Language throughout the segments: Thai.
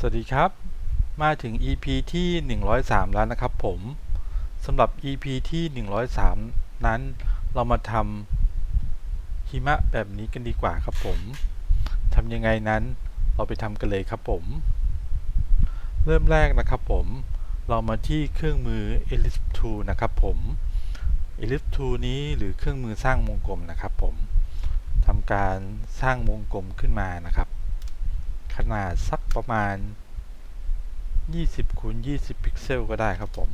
สวัสดีครับ มาถึง EP ที่ 103 แล้วนะครับผมสำหรับ EP ที่ 103 นั้นเรามาทำหิมะแบบนี้กันดีกว่าครับผมทำยังไงนั้นเราไปทำกันเลยครับผม เริ่มแรกนะครับผม เรามาที่เครื่องมือ Ellipse Tool นะครับผม Ellipse Tool นี้หรือเครื่องมือสร้างวงกลมนะครับผมทำการสร้างวงกลมขึ้นมานะครับ ขนาดสักประมาณ 20คูณ20 พิกเซลก็ได้ครับผม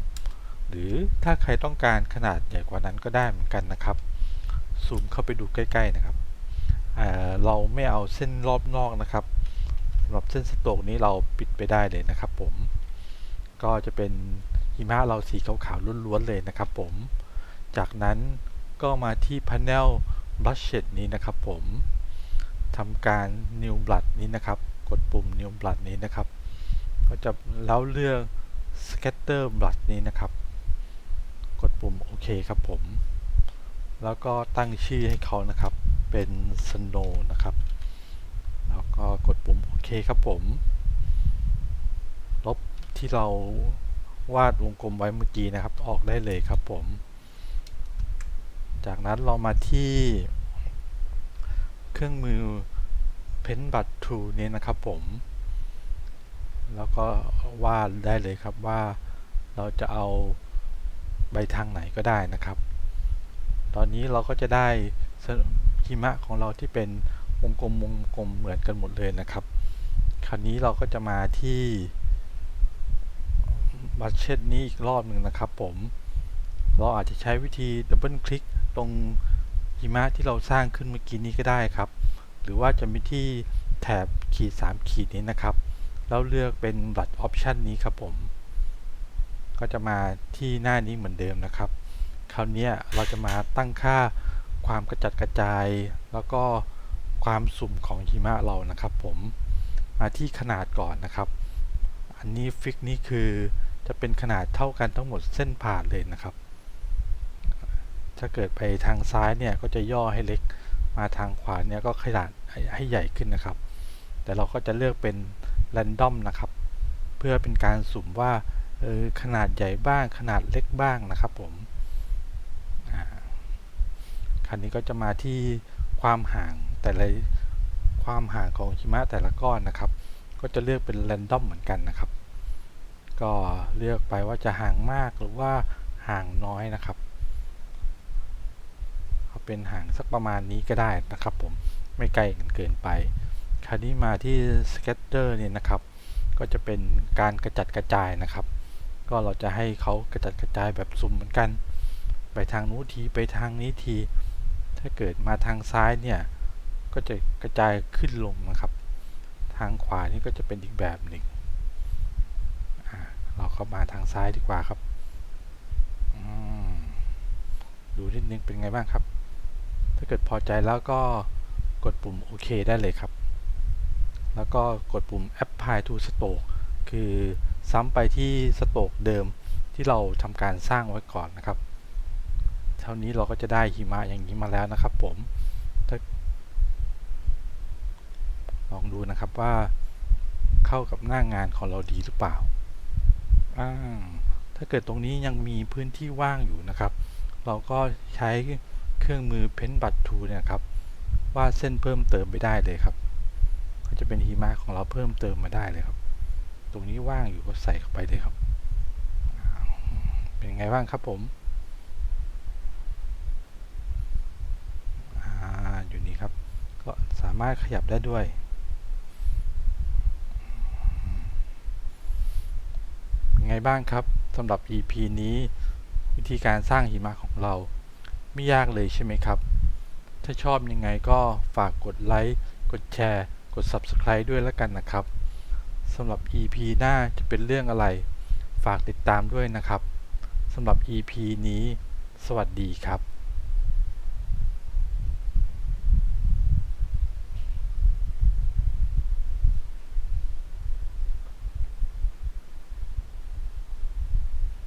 หรือถ้าใครต้องการขนาดใหญ่กว่านั้นก็ได้เหมือนกันนะครับ ซูมเข้าไปดูใกล้ ๆ นะครับเเราไม่เอาเส้นรอบนอกนะครับสำหรับเส้นสโตกนี้เราปิดไปได้เลยนะครับผม ก็จะเป็นหิมะเราสีขาวๆล้วนๆเลยนะครับผม จากนั้นก็มาที่ Panel Brush Shade นี้นะครับผมทำการ New Blood นี้นะครับ ดปุ่ม New Blood นี้นะครับ ก็จะแล้วเลือก Scatter Blood นี้นะครับ กดปุ่มโอเคครับผม แล้วก็ตั้งชื่อให้เขานะครับ เป็น Snow นะครับ แล้วก็กดปุ่มโอเคครับผม ลบที่เราวาดวงกลมไว้เมื่อกี้นะครับ ออกได้เลยครับผม จากนั้นเรามาที่เครื่องมือ Pen b u t t o นี้นะครับผม แล้วก็วาดได้เลยครับว่าเราจะเอาใบทางไหนก็ได้นะครับ ตอนนี้เราก็จะได้หิมะของเราที่เป็นวงกลมวงกลมเหมือนกันหมดเลยนะครับ คราวนี้เราก็จะมาที่บัตเชตนี้อีกรอบหนึ่งนะครับผม เราอาจจะใช้วิธีดับเบิลคลิกตรงหิมะที่เราสร้างขึ้นเมื่อกี้นี้ก็ได้ครับ หรือว่าจะมีที่แถบขีด 3 ขีดนี้นะครับ แล้วเลือกเป็นบัตรออปชันนี้ครับผม ก็จะมาที่หน้านี้เหมือนเดิมนะครับ คราวนี้เราจะมาตั้งค่าความกระจัดกระจาย แล้วก็ความสุ่มของหิมะเรานะครับผม มาที่ขนาดก่อนนะครับ อันนี้ฟิกนี่คือจะเป็นขนาดเท่ากันทั้งหมดเส้นผ่านเลยนะครับ ถ้าเกิดไปทางซ้ายเนี่ยก็จะย่อให้เล็ก มาทางขวาเนี่ยก็ขนาดให้ใหญ่ขึ้นนะครับ แต่เราก็จะเลือกเป็นแรนดอมนะครับ เพื่อเป็นการสุ่มว่าออขนาดใหญ่บ้างขนาดเล็กบ้างนะครับผมคันนี้ก็จะมาที่ความห่างแต่ละความห่างของหิมะแต่ละก้อนนะครับ ก็จะเลือกเป็นแรนดอมเหมือนกันนะครับ ก็เลือกไปว่าจะห่างมากหรือว่าห่างน้อยนะครับ เป็นห่างสักประมาณนี้ก็ได้นะครับผมไม่ไกลกันเกินไป คราวนี้มาที่ scatter เนี่ยนะครับ ก็จะเป็นการกระจัดกระจายนะครับ ก็เราจะให้เขากระจัดกระจายแบบสุ่มเหมือนกัน ไปทางนู้นทีไปทางนี้ที ถ้าเกิดมาทางซ้ายเนี่ย ก็จะกระจายขึ้นลงนะครับ ทางขวานี่ก็จะเป็นอีกแบบหนึ่ง เราเข้ามาทางซ้ายดีกว่าครับดูนิดนึงเป็นไงบ้างครับ ถ้าเกิดพอใจแล้วก็กดปุ่มโอเคได้เลยครับ แล้วก็กดปุ่ม apply to stroke คือซ้ำไปที่สโตกเดิมที่เราทำการสร้างไว้ก่อนนะครับ เท่านี้เราก็จะได้หิมะอย่างนี้มาแล้วนะครับผมลองดูนะครับว่าเข้ากับหน้างงานของเราดีหรือเปล่า ถ้าเกิดตรงนี้ยังมีพื้นที่ว่างอยู่นะครับ เราก็ใช้ เครื่องมือเพ้นบัตทูเนี่ยครับวาดเส้นเพิ่มเติมไปได้เลยครับ ก็จะเป็นหิมะของเราเพิ่มเติมมาได้เลยครับ ตรงนี้ว่างอยู่ก็ใส่เข้าไปเลยครับ เป็นไงบ้างครับผมออยู่นี่ครับ ก็สามารถขยับได้ด้วยไงบ้างครับสำหรับ EP นี้วิธีการสร้างหิมะของเรา ไม่ยากเลยใช่ไหมครับ ถ้าชอบยังไงก็ฝากกดไลค์ กดแชร์ กด Subscribe ด้วยแล้วกันนะครับสำหรับ EP หน้าจะเป็นเรื่องอะไร ฝากติดตามด้วยนะครับสำหรับ EP นี้ สวัสดีครับ